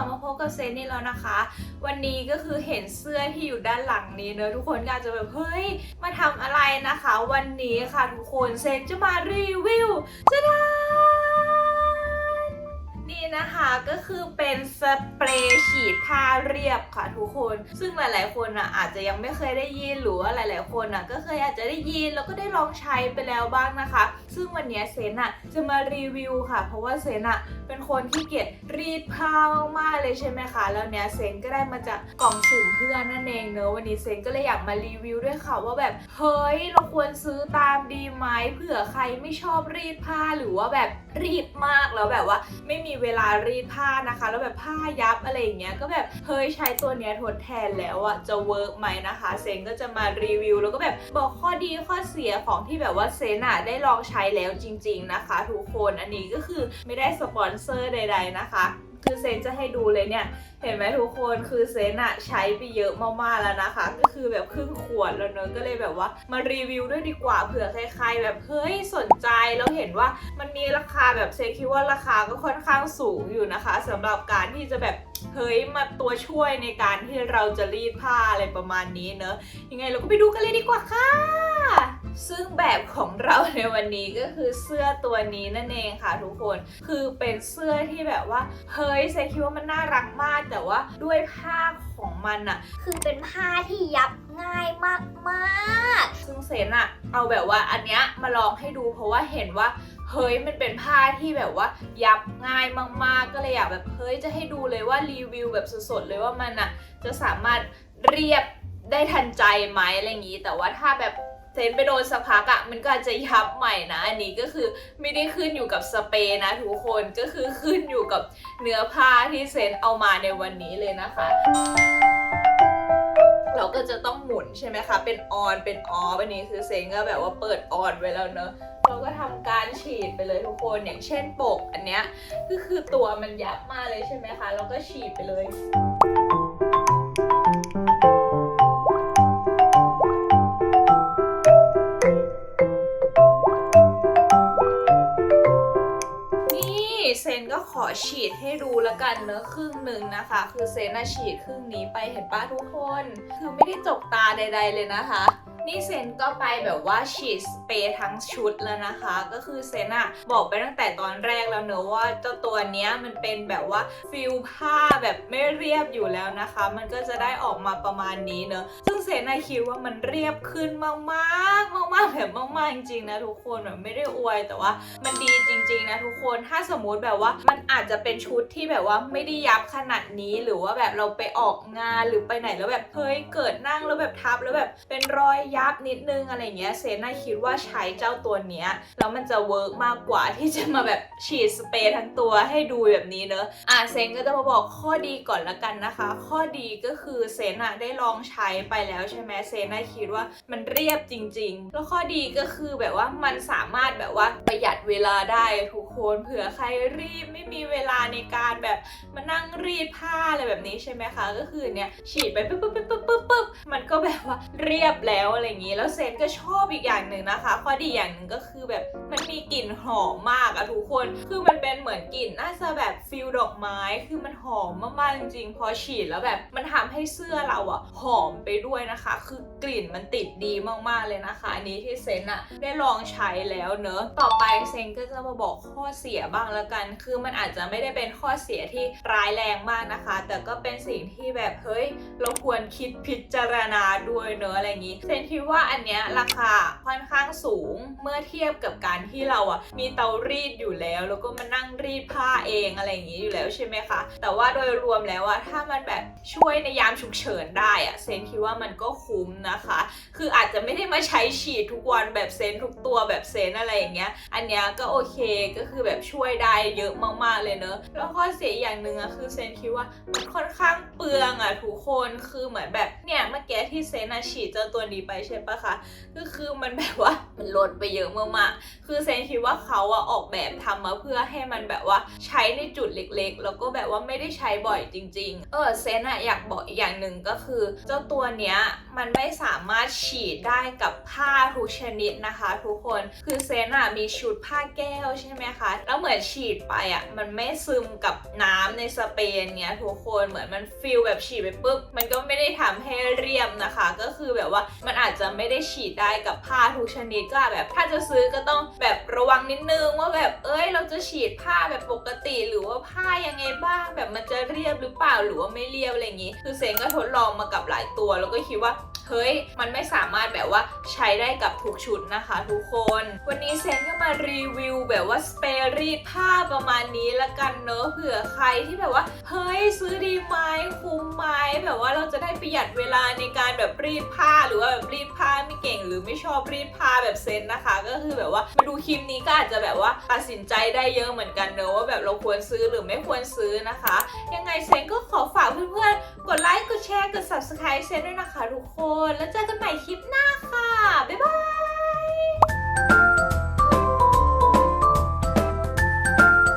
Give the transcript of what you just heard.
ลับมาพบกับเซนนี่แล้วนะคะ วันนี้ก็คือเห็นเสื้อที่อยู่ด้านหลังนี้เนอะทุกคนก็อาจจะแบบเฮ้ยมาทำอะไรนะคะ วันนี้ค่ะทุกคนเซนจะมารีวิวจะดา นี่นะคะก็คือเป็นสเปรย์ฉีดผ้าเรียบค่ะทุกคน ซึ่งหลาย ๆ คนอะอาจจะยังไม่เคยได้ยินหรือว่าหลาย ๆ คนอะก็เคยอาจจะได้ยินแล้วก็ได้ลองใช้ไปแล้วบ้างนะคะ ซึ่งวันนี้เซนอะจะมารีวิวค่ะ เพราะว่าเซนอะเป็นคนที่เกียจรีดผ้ามากๆเลยใช่ไหมคะ แล้วเนี้ยเซนก็ได้มาจากกล่องสุ่มเพื่อนนั่นเองเนอะวันนี้เซนก็เลยอยากมารีวิวด้วยค่ะว่าแบบเฮ้ยเราควรซื้อตามดีไหมเผื่อใครไม่ชอบรีดผ้าหรือว่าแบบรีดมากแล้วแบบว่าไม่มีเวลารีดผ้านะคะ แล้วแบบผ้ายับอะไรอย่างเงี้ยก็แบบเฮ้ยใช้ตัวเนี้ยทดแทนแล้วอะจะเวิร์กไหมนะคะเซนก็จะมารีวิว แล้วก็แบบบอกข้อดีข้อเสียของที่แบบว่าเซนอะได้ลองใช้แล้วจริง ๆนะคะ ทุกคนอันนี้ก็คือไม่ได้สปอนเซอร์ใด ๆนะคะ คือเซนจะให้ดูเลยเนี่ย เห็นไหมทุกคนคือเซนอะใช้ไปเยอะมากๆแล้วนะคะ ก็คือแบบครึ่งขวดแล้วเนอะก็เลยแบบว่ามารีวิวด้วยดีกว่าเผื่อใครๆแบบเฮ้ยสนใจแล้วเห็นว่ามันมีราคาแบบเซนคิดว่าราคาก็ค่อนข้างสูงอยู่นะคะสำหรับการที่จะแบบเฮ้ยมาตัวช่วยในการที่เราจะรีดผ้าอะไรประมาณนี้เนอะยังไงเราก็ไปดูกันเลยดีกว่าค่ะ ซึ่งแบบของเราในวันนี้ก็คือเสื้อตัวนี้นั่นเองค่ะทุกคน คือเป็นเสื้อที่แบบว่า เฮ้ยเซคิดว่ามันน่ารักมากแต่ว่าด้วยผ้าของมันอะคือเป็นผ้าที่ยับง่ายมากซึ่งเซนอะเอาแบบว่าอันเนี้ยมาลองให้ดูเพราะว่าเห็นว่าเฮ้ยมันเป็นผ้าที่แบบว่ายับง่ายมากๆ ก็เลยอยากแบบเฮ้ยจะให้ดูเลยว่ารีวิวแบบสดๆเลยว่ามันอะจะสามารถเรียบได้ทันใจไหมอะไรอย่างนี้ แต่ว่าถ้าแบบ เซนไปโดนสักพักอะมันก็อาจจะยับใหม่นะ อันนี้ก็คือไม่ได้ขึ้นอยู่กับสเปรย์นะทุกคนก็คือขึ้นอยู่กับเนื้อผ้าที่เซนเอามาในวันนี้เลยนะคะ เราก็จะต้องหมุนใช่ไหมคะ เป็นออนเป็นออฟอันนี้คือเซนก็แบบว่าเปิดออนไว้แล้วเนอะเราก็ทำการฉีดไปเลยทุกคนอย่างเช่นปกอันเนี้ยก็คือตัวมันยับมากเลยใช่ไหมคะเราก็ฉีดไปเลย อฉีดให้ดูแล้วกันเนอะครึ่งหนึ่งนะคะ คือเซนฉีดครึ่งนี้ไปเห็นป้าทุกคน คือไม่ได้จกตาใด ๆเลยนะคะ นี่เซนก็ไปแบบว่าฉีดสเปรย์ทั้งชุดแล้วนะคะ ก็คือเซนอะบอกไปตั้งแต่ตอนแรกแล้วเนอะว่าเจ้าตัวเนี้ยมันเป็นแบบว่าฟิลผ้าแบบไม่เรียบอยู่แล้วนะคะ มันก็จะได้ออกมาประมาณนี้เนอะซึ่งเซนอะคิดว่ามันเรียบขึ้นมากๆมากแบบมากๆจริงๆนะทุกคนแบบไม่ได้อวยแต่ว่ามันดีจริง ๆ นะทุกคนถ้าสมมติแบบว่ามันอาจจะเป็นชุดที่แบบว่าไม่ได้ยับขนาดนี้หรือว่าแบบเราไปออกงานหรือไปไหนแล้วแบบเฮ้ยเกิดนั่งแล้วแบบทับแล้วแบบเป็นรอยยับนิดนึงอะไรเงี้ยเซน่าคิดว่าใช้เจ้าตัวเนี้ยแล้วมันจะเวิร์กมากกว่าที่จะมาแบบฉีดสเปรย์ทั้งตัวให้ดูแบบนี้เนอะอะเซนก็จะมาบอกข้อดีก่อนละกันนะคะ ข้อดีก็คือเซนอะได้ลองใช้ไปแล้วใช่ไหมเซน่าคิดว่ามันเรียบจริง ๆ แล้วข้อดีก็คือแบบว่ามันสามารถแบบว่าประหยัดเวลาได้ทุกคนเผื่อใครรีบไม่มีเวลาในการแบบมานั่งรีดผ้าอะไรแบบนี้ใช่ไหมคะ ก็คือเนี่ยฉีดไปปุ๊บปุ๊บปุ๊บปุ๊บปุ๊บปุ๊บมันก็แบบว่าเรียบแล้วอะไรอย่างนี้ แล้วเซนก็ชอบอีกอย่างหนึ่งนะคะข้อดีอย่างหนึ่งก็คือแบบมันมีกลิ่นหอมมากอะทุกคน คือมันเป็นเหมือนกลิ่นน่าจะแบบฟิลดอกไม้ คือมันหอมมากๆจริงๆพอฉีดแล้วแบบมันทำให้เสื้อเราอะหอมไปด้วยนะคะ คือ กลิ่นมันติดดีมากๆเลยนะคะ อันนี้ที่เซนอะได้ลองใช้แล้วเนอะต่อไปเซนก็จะมาบอกข้อเสียบ้างแล้วกัน คือมันอาจจะไม่ได้เป็นข้อเสียที่ร้ายแรงมากนะคะ แต่ก็เป็นสิ่งที่แบบเฮ้ยเราควรคิดพิจารณาด้วยเนอะอะไรอย่างนี้เซนคิดว่าอันเนี้ยราคาค่อนข้างสูงเมื่อเทียบกับการที่เราอะมีเตารีดอยู่แล้ว แล้วก็มานั่งรีดผ้าเองอะไรอย่างนี้อยู่แล้วใช่ไหมคะแต่ว่าโดยรวมแล้วอะถ้ามันแบบช่วยในยามฉุกเฉินได้อะเซนคิดว่ามันก็คุ้มนะคะ คืออาจจะไม่ได้มาใช้ฉีดทุกวันแบบเซนทุกตัวแบบเซนอะไรอย่างเงี้ย อันเนี้ยก็โอเคก็คือแบบช่วยได้เยอะมากๆเลยเนอะแล้วข้อเสียอย่างหนึ่งอะคือเซนคิดว่ามันค่อนข้างเปลืองอะทุกคนคือเหมือนแบบเนี่ยเมื่อกี้ที่เซนอะฉีดเจ้าตัวนี้ไปใช่ปะคะก็คือมันแบบว่ามันลดไปเยอะมากๆคือเซนคิดว่าเขาอะออกแบบทำมาเพื่อให้มันแบบว่าใช้ในจุดเล็กๆ แล้วก็แบบว่าไม่ได้ใช้บ่อยจริง ๆ เออเซนอะอยากบอกอีกอย่างหนึ่งก็คือ เจ้าตัวเนี้ยมันไม่สามารถฉีดได้กับผ้าทุกชนิดนะคะ ทุกคนคือเซนอะมีชุดผ้าแก้วใช่ไหมคะ แล้วเหมือนฉีดไปอะมันไม่ซึมกับน้ำในสเปรย์เงี้ยทุกคนเหมือนมันฟิลแบบฉีดไปปุ๊บมันก็ไม่ได้ทำให้เรียมนะคะ ก็คือแบบว่ามันอาจจะไม่ได้ฉีดได้กับผ้าทุกชนิดก็แบบถ้าจะซื้อก็ต้องแบบระวังนิดนึงว่าแบบเอ้ยเราจะฉีดผ้าแบบปกติหรือว่าผ้ายังไงบ้างแบบมันจะเรียบหรือเปล่าหรือว่าไม่เรียบอะไรอย่างงี้ คือเซนก็ทดลองมากับหลายตัว แล้วก็คิดว่าเฮ้ย มันไม่สามารถแบบว่าใช้ได้กับทุกชุดนะคะทุกคน วันนี้เซนก็มารีวิวแบบว่าสเปรย์รีดผ้าประมาณนี้ละกันเนอะเผื่อใครที่แบบว่า เฮ้ยซื้อดีไหมคุ้มไหมแบบว่าเราจะได้ประหยัดเวลาในการแบบรีดผ้าหรือว่าแบบรีดผ้าไม่เก่งหรือไม่ชอบรีดผ้าแบบเซนนะคะ ก็คือแบบว่ามาดูคลิปนี้ก็อาจจะแบบว่าตัดสินใจได้เยอะเหมือนกันเนอะว่าแบบเราควรซื้อหรือไม่ควรซื้อนะคะ ยังไงเซนก็ขอฝากเพื่อนๆกดไลค์ แชร์ กด subscribe เซนด้วยนะคะทุกคน แล้วเจอกันใหม่คลิปหน้าค่ะ บ๊ายบาย